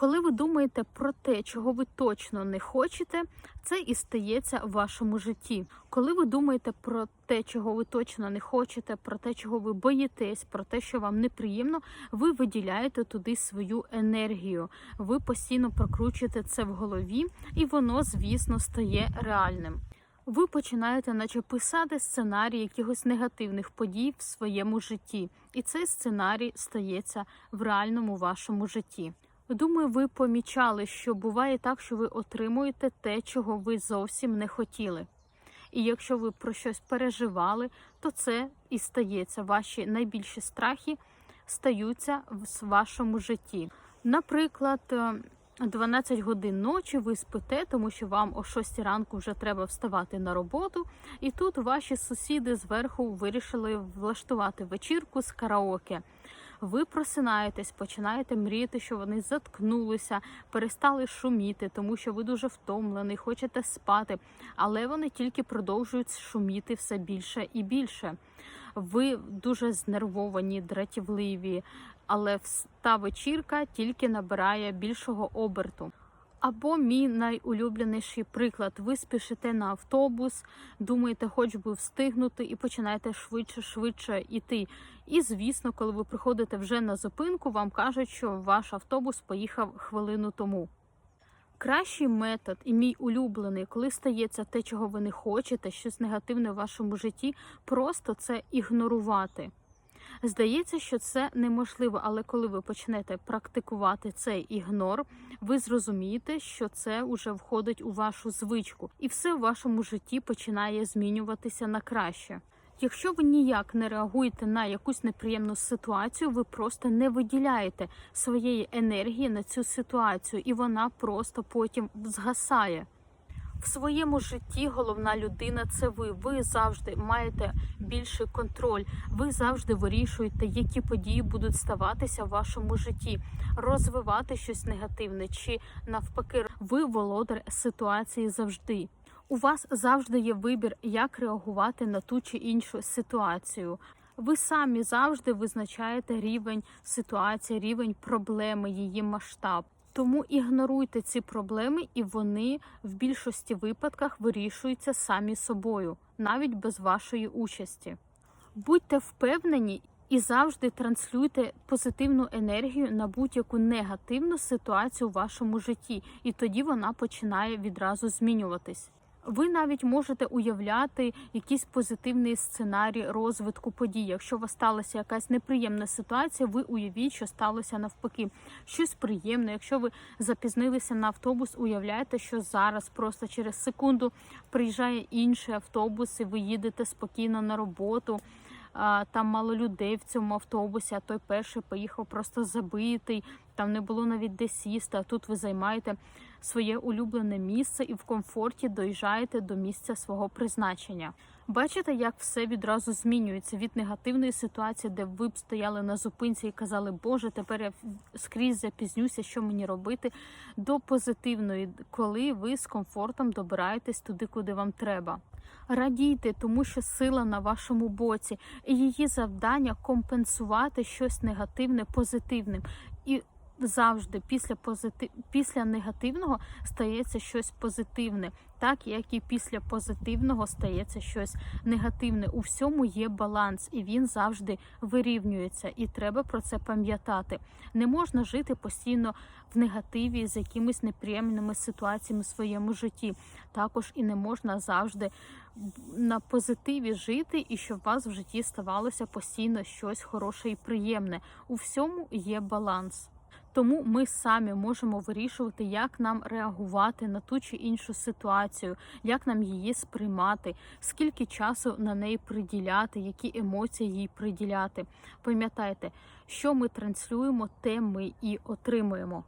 Коли ви думаєте про те, чого ви точно не хочете, це і стається в вашому житті. Коли ви думаєте про те, чого ви точно не хочете, про те, чого ви боїтесь, про те, що вам неприємно, ви виділяєте туди свою енергію. Ви постійно прокручуєте це в голові, і воно, звісно, стає реальним. Ви починаєте, наче писати сценарій якихось негативних подій в своєму житті, і цей сценарій стається в реальному вашому житті. Думаю, ви помічали, що буває так, що ви отримуєте те, чого ви зовсім не хотіли. І якщо ви про щось переживали, то це і стається. Ваші найбільші страхи стаються в вашому житті. Наприклад, е, 12 годин ночі ви спите, тому що вам о 6 ранку вже треба вставати на роботу, і тут ваші сусіди зверху вирішили влаштувати вечірку з караоке. Ви просинаєтесь, починаєте мріяти, що вони заткнулися, перестали шуміти, тому що ви дуже втомлений, хочете спати, але вони тільки продовжують шуміти все більше і більше. Ви дуже знервовані, дратівливі, але та вечірка тільки набирає більшого оберту. Або мій найулюбленіший приклад: ви спішите на автобус, думаєте, хоч би встигнути, і починаєте швидше, швидше йти. І звісно, коли ви приходите вже на зупинку, вам кажуть, що ваш автобус поїхав хвилину тому. Кращий метод і мій улюблений, коли стається те, чого ви не хочете, щось негативне в вашому житті, просто це ігнорувати. Здається, що це неможливо, але коли ви почнете практикувати цей ігнор, ви зрозумієте, що це вже входить у вашу звичку, і все в вашому житті починає змінюватися на краще. Якщо ви ніяк не реагуєте на якусь неприємну ситуацію, ви просто не виділяєте своєї енергії на цю ситуацію, і вона просто потім згасає. В своєму житті головна людина це ви. Ви завжди маєте більший контроль. Ви завжди вирішуєте, які події будуть ставатися в вашому житті, розвивати щось негативне чи навпаки, ви володар ситуації завжди. У вас завжди є вибір, як реагувати на ту чи іншу ситуацію. Ви самі завжди визначаєте рівень ситуації, рівень проблеми, її масштаб. Тому ігноруйте ці проблеми, і вони в більшості випадках вирішуються самі собою, навіть без вашої участі. Будьте впевнені і завжди транслюйте позитивну енергію на будь-яку негативну ситуацію в вашому житті, і тоді вона починає відразу змінюватись. Ви навіть можете уявляти якийсь позитивний сценарій розвитку подій. Якщо у вас сталася якась неприємна ситуація, ви уявіть, що сталося навпаки. Щось приємне. Якщо ви запізнилися на автобус, уявляєте, що зараз просто через секунду приїжджає інший автобус, і ви їдете спокійно на роботу. Там мало людей в цьому автобусі, а той перший поїхав просто забитий. Там не було навіть де сісти. А тут ви займаєте своє улюблене місце і в комфорті доїжджаєте до місця свого призначення. Бачите, як все відразу змінюється від негативної ситуації, де ви б стояли на зупинці і казали, Боже, тепер я скрізь запізнюся, що мені робити, до позитивної, коли ви з комфортом добираєтесь туди, куди вам треба. Радійте, тому що сила на вашому боці, і її завдання компенсувати щось негативне позитивним. І завжди після позитив... після негативного стається щось позитивне, так як і після позитивного стається щось негативне. У всьому є баланс, і він завжди вирівнюється. І треба про це пам'ятати. Не можна жити постійно в негативі з якимись неприємними ситуаціями в своєму житті. Також і не можна завжди на позитиві жити, і щоб у вас в житті ставалося постійно щось хороше і приємне. У всьому є баланс. Тому ми самі можемо вирішувати, як нам реагувати на ту чи іншу ситуацію, як нам її сприймати, скільки часу на неї приділяти, які емоції їй приділяти. Пам'ятайте, що ми транслюємо, те ми і отримуємо.